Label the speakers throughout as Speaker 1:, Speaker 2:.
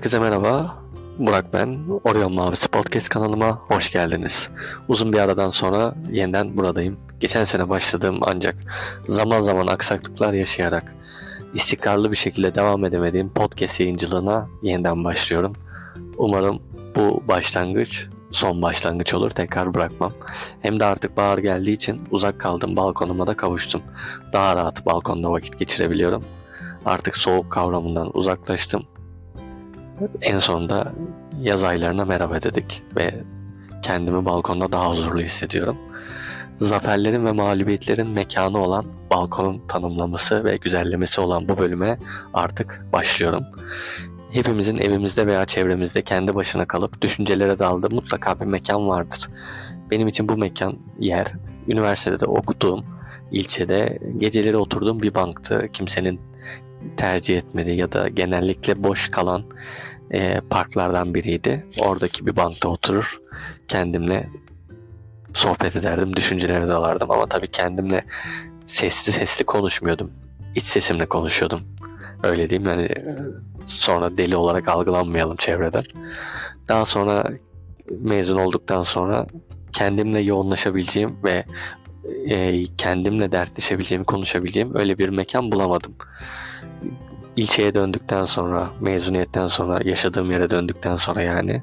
Speaker 1: Herkese merhaba. Burak ben. Orion Mavisi Podcast kanalıma hoş geldiniz. Uzun bir aradan sonra yeniden buradayım. Geçen sene başladığım ancak zaman zaman aksaklıklar yaşayarak istikrarlı bir şekilde devam edemediğim podcast yayıncılığına yeniden başlıyorum. Umarım bu başlangıç son başlangıç olur tekrar bırakmam. Hem de artık bahar geldiği için uzak kaldığım balkonuma da kavuştum. Daha rahat balkonda vakit geçirebiliyorum. Artık soğuk kavramından uzaklaştım en sonunda yaz aylarına merhaba dedik ve kendimi balkonda daha huzurlu hissediyorum. Zaferlerin ve mağlubiyetlerin mekanı olan balkonun tanımlaması ve güzellemesi olan bu bölüme artık başlıyorum. Hepimizin evimizde veya çevremizde kendi başına kalıp düşüncelere daldığı mutlaka bir mekan vardır. Benim için bu mekan yer, üniversitede okuduğum, ilçede geceleri oturduğum bir banktı. Kimsenin tercih etmediği ya da genellikle boş kalan e, parklardan biriydi. Oradaki bir bankta oturur kendimle sohbet ederdim, düşüncelere dalardım ama tabii kendimle sesli sesli konuşmuyordum. İç sesimle konuşuyordum. Öyle diyeyim yani e, sonra deli olarak algılanmayalım çevreden. Daha sonra mezun olduktan sonra kendimle yoğunlaşabileceğim ve e, kendimle dertleşebileceğim, konuşabileceğim öyle bir mekan bulamadım ilçeye döndükten sonra, mezuniyetten sonra, yaşadığım yere döndükten sonra yani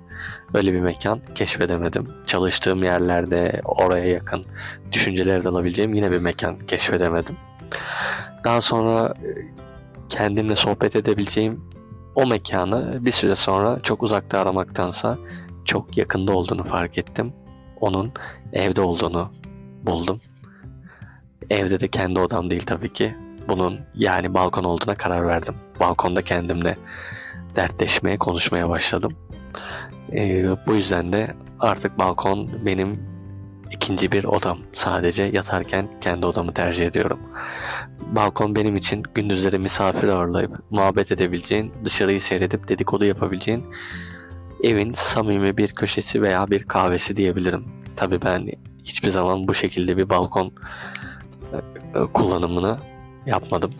Speaker 1: öyle bir mekan keşfedemedim. Çalıştığım yerlerde oraya yakın düşünceleri de alabileceğim yine bir mekan keşfedemedim. Daha sonra e, kendimle sohbet edebileceğim o mekanı bir süre sonra çok uzakta aramaktansa çok yakında olduğunu fark ettim. Onun evde olduğunu buldum. Evde de kendi odam değil tabii ki bunun yani balkon olduğuna karar verdim. Balkonda kendimle dertleşmeye, konuşmaya başladım. Ee, bu yüzden de artık balkon benim ikinci bir odam. Sadece yatarken kendi odamı tercih ediyorum. Balkon benim için gündüzleri misafir ağırlayıp muhabbet edebileceğin, dışarıyı seyredip dedikodu yapabileceğin evin samimi bir köşesi veya bir kahvesi diyebilirim. Tabii ben hiçbir zaman bu şekilde bir balkon e, kullanımını yapmadım.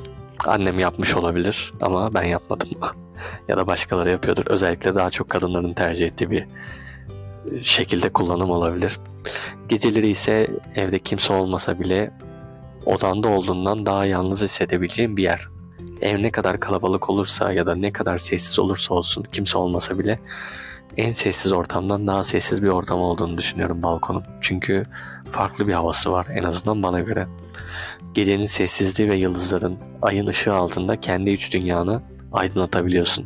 Speaker 1: Annem yapmış olabilir ama ben yapmadım. ya da başkaları yapıyordur. Özellikle daha çok kadınların tercih ettiği bir şekilde kullanım olabilir. Geceleri ise evde kimse olmasa bile odanda olduğundan daha yalnız hissedebileceğim bir yer. Ev ne kadar kalabalık olursa ya da ne kadar sessiz olursa olsun kimse olmasa bile en sessiz ortamdan daha sessiz bir ortam olduğunu düşünüyorum balkonum. Çünkü farklı bir havası var en azından bana göre. Gecenin sessizliği ve yıldızların, ayın ışığı altında kendi iç dünyanı aydınlatabiliyorsun.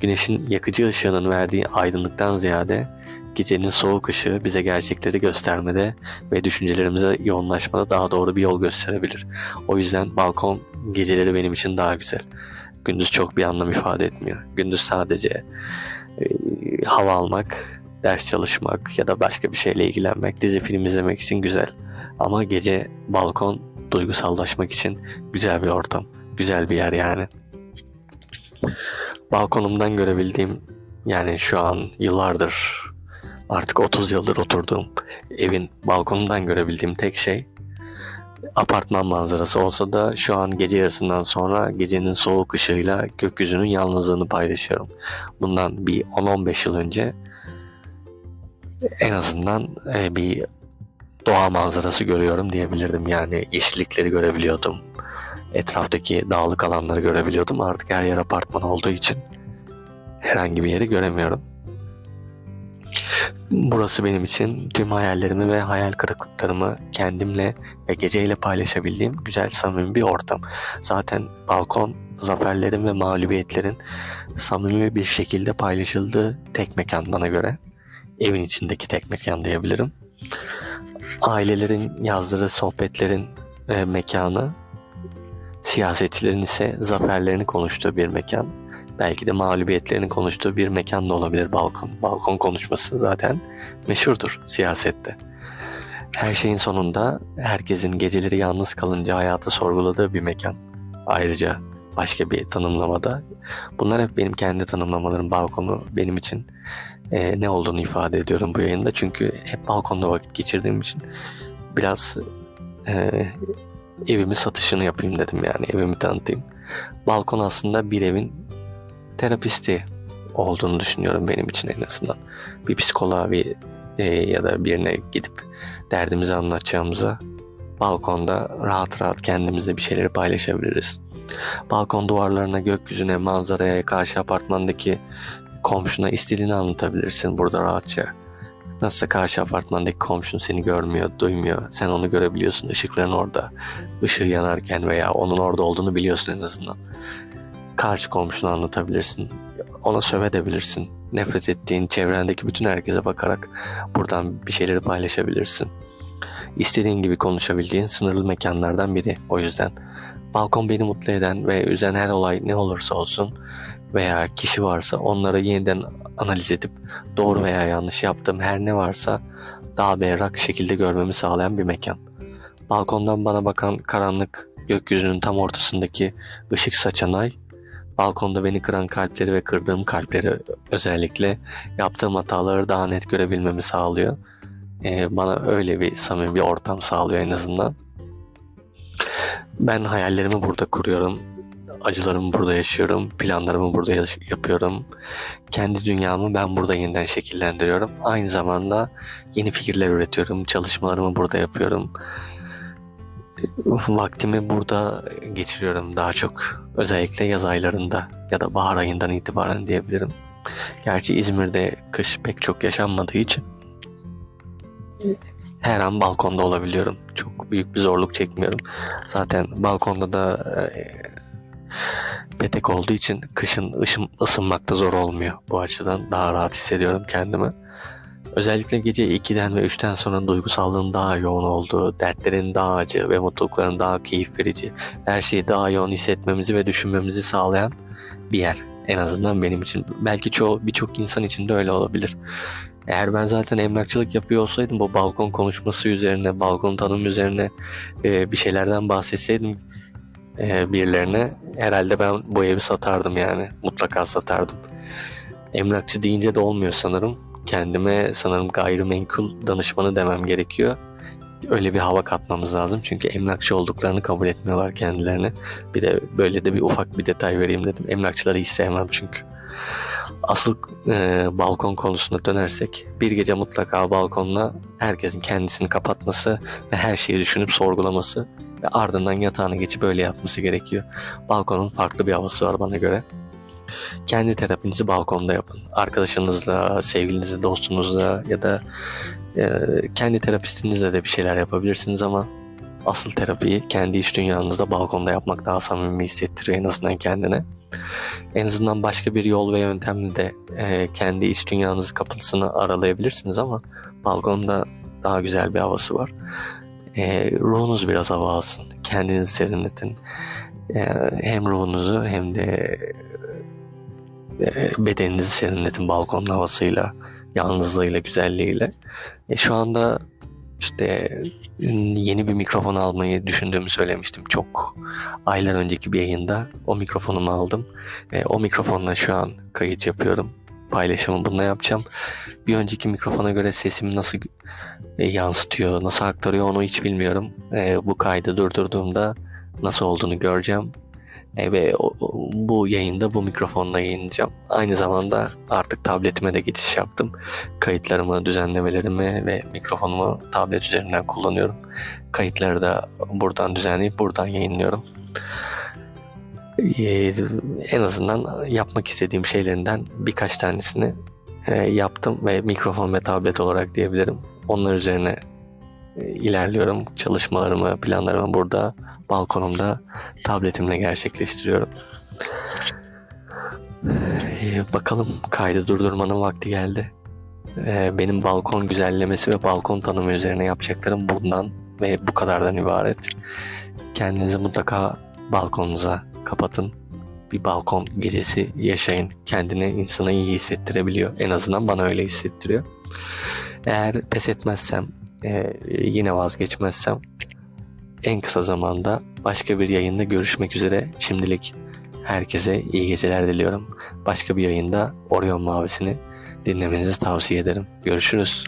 Speaker 1: Güneşin yakıcı ışığının verdiği aydınlıktan ziyade gecenin soğuk ışığı bize gerçekleri göstermede ve düşüncelerimize yoğunlaşmada daha doğru bir yol gösterebilir. O yüzden balkon geceleri benim için daha güzel. Gündüz çok bir anlam ifade etmiyor. Gündüz sadece hava almak, ders çalışmak ya da başka bir şeyle ilgilenmek, dizi film izlemek için güzel. Ama gece balkon duygusallaşmak için güzel bir ortam. Güzel bir yer yani. Balkonumdan görebildiğim yani şu an yıllardır artık 30 yıldır oturduğum evin balkonundan görebildiğim tek şey apartman manzarası olsa da şu an gece yarısından sonra gecenin soğuk ışığıyla gökyüzünün yalnızlığını paylaşıyorum. Bundan bir 10-15 yıl önce en azından e, bir doğa manzarası görüyorum diyebilirdim. Yani yeşillikleri görebiliyordum. Etraftaki dağlık alanları görebiliyordum. Artık her yer apartman olduğu için herhangi bir yeri göremiyorum. Burası benim için tüm hayallerimi ve hayal kırıklıklarımı kendimle ve geceyle paylaşabildiğim güzel samimi bir ortam. Zaten balkon zaferlerin ve mağlubiyetlerin samimi bir şekilde paylaşıldığı tek mekan bana göre. Evin içindeki tek mekan diyebilirim ailelerin yazdığı sohbetlerin e, mekanı, siyasetçilerin ise zaferlerini konuştuğu bir mekan. Belki de mağlubiyetlerini konuştuğu bir mekan da olabilir balkon. Balkon konuşması zaten meşhurdur siyasette. Her şeyin sonunda herkesin geceleri yalnız kalınca hayatı sorguladığı bir mekan. Ayrıca başka bir tanımlamada. Bunlar hep benim kendi tanımlamalarım. Balkonu benim için e, ne olduğunu ifade ediyorum bu yayında. Çünkü hep balkonda vakit geçirdiğim için biraz e, evimi satışını yapayım dedim yani evimi tanıtayım. Balkon aslında bir evin terapisti olduğunu düşünüyorum benim için en azından. Bir psikoloğa bir e, ya da birine gidip derdimizi anlatacağımıza balkonda rahat rahat kendimizle bir şeyleri paylaşabiliriz. Balkon duvarlarına, gökyüzüne, manzaraya, karşı apartmandaki komşuna istediğini anlatabilirsin burada rahatça. Nasılsa karşı apartmandaki komşun seni görmüyor, duymuyor. Sen onu görebiliyorsun. Işıkların orada. Işığı yanarken veya onun orada olduğunu biliyorsun en azından. Karşı komşunu anlatabilirsin. Ona sövedebilirsin. Nefret ettiğin çevrendeki bütün herkese bakarak buradan bir şeyleri paylaşabilirsin. İstediğin gibi konuşabildiğin sınırlı mekanlardan biri. O yüzden balkon beni mutlu eden ve üzen her olay ne olursa olsun veya kişi varsa onları yeniden analiz edip doğru veya yanlış yaptığım her ne varsa daha berrak şekilde görmemi sağlayan bir mekan. Balkondan bana bakan karanlık gökyüzünün tam ortasındaki ışık saçan ay, balkonda beni kıran kalpleri ve kırdığım kalpleri özellikle yaptığım hataları daha net görebilmemi sağlıyor. Ee, bana öyle bir samimi bir ortam sağlıyor en azından. Ben hayallerimi burada kuruyorum acılarımı burada yaşıyorum, planlarımı burada yapıyorum. Kendi dünyamı ben burada yeniden şekillendiriyorum. Aynı zamanda yeni fikirler üretiyorum, çalışmalarımı burada yapıyorum. Vaktimi burada geçiriyorum daha çok. Özellikle yaz aylarında ya da bahar ayından itibaren diyebilirim. Gerçi İzmir'de kış pek çok yaşanmadığı için her an balkonda olabiliyorum. Çok büyük bir zorluk çekmiyorum. Zaten balkonda da e, petek olduğu için kışın ışın, ısınmakta zor olmuyor. Bu açıdan daha rahat hissediyorum kendimi. Özellikle gece 2'den ve 3'ten sonra duygusallığın daha yoğun olduğu, dertlerin daha acı ve mutlulukların daha keyif verici, her şeyi daha yoğun hissetmemizi ve düşünmemizi sağlayan bir yer. En azından benim için. Belki çoğu birçok insan için de öyle olabilir. Eğer ben zaten emlakçılık yapıyor olsaydım bu balkon konuşması üzerine, balkon tanım üzerine e, bir şeylerden bahsetseydim e, birilerine herhalde ben bu evi satardım yani. Mutlaka satardım. Emlakçı deyince de olmuyor sanırım. Kendime sanırım gayrimenkul danışmanı demem gerekiyor. Öyle bir hava katmamız lazım. Çünkü emlakçı olduklarını kabul etmiyorlar kendilerine. Bir de böyle de bir ufak bir detay vereyim dedim. Emlakçıları hiç sevmem çünkü. Asıl e, balkon konusuna dönersek bir gece mutlaka balkonla herkesin kendisini kapatması ve her şeyi düşünüp sorgulaması ve ardından yatağına geçip öyle yatması gerekiyor. Balkonun farklı bir havası var bana göre. Kendi terapinizi balkonda yapın. Arkadaşınızla, sevgilinizle, dostunuzla ya da e, kendi terapistinizle de bir şeyler yapabilirsiniz ama asıl terapiyi kendi iç dünyanızda balkonda yapmak daha samimi hissettiriyor en azından kendine. En azından başka bir yol ve yöntemle de e, kendi iç dünyanızın kapısını aralayabilirsiniz ama balkonda daha güzel bir havası var. E, ruhunuz biraz hava alsın. Kendinizi serinletin. E, hem ruhunuzu hem de bedeninizi serinletin balkonun havasıyla, yalnızlığıyla, güzelliğiyle. E, şu anda işte yeni bir mikrofon almayı düşündüğümü söylemiştim. Çok aylar önceki bir yayında o mikrofonumu aldım. Ve o mikrofonla şu an kayıt yapıyorum. Paylaşımı bununla yapacağım. Bir önceki mikrofona göre sesimi nasıl e, yansıtıyor, nasıl aktarıyor onu hiç bilmiyorum. E, bu kaydı durdurduğumda nasıl olduğunu göreceğim. E, o- bu yayında bu mikrofonla yayınlayacağım. Aynı zamanda artık tabletime de geçiş yaptım. Kayıtlarımı, düzenlemelerimi ve mikrofonumu tablet üzerinden kullanıyorum. Kayıtları da buradan düzenleyip buradan yayınlıyorum. E, en azından yapmak istediğim şeylerinden birkaç tanesini e, yaptım ve mikrofon ve tablet olarak diyebilirim. Onlar üzerine e, ilerliyorum. Çalışmalarımı, planlarımı burada balkonumda tabletimle gerçekleştiriyorum. Ee, bakalım kaydı durdurmanın vakti geldi. Ee, benim balkon güzellemesi ve balkon tanımı üzerine yapacaklarım bundan ve bu kadardan ibaret. Kendinizi mutlaka balkonunuza kapatın. Bir balkon gecesi yaşayın. Kendini insana iyi hissettirebiliyor. En azından bana öyle hissettiriyor. Eğer pes etmezsem, e, yine vazgeçmezsem en kısa zamanda başka bir yayında görüşmek üzere. Şimdilik herkese iyi geceler diliyorum. Başka bir yayında Orion Mavisi'ni dinlemenizi tavsiye ederim. Görüşürüz.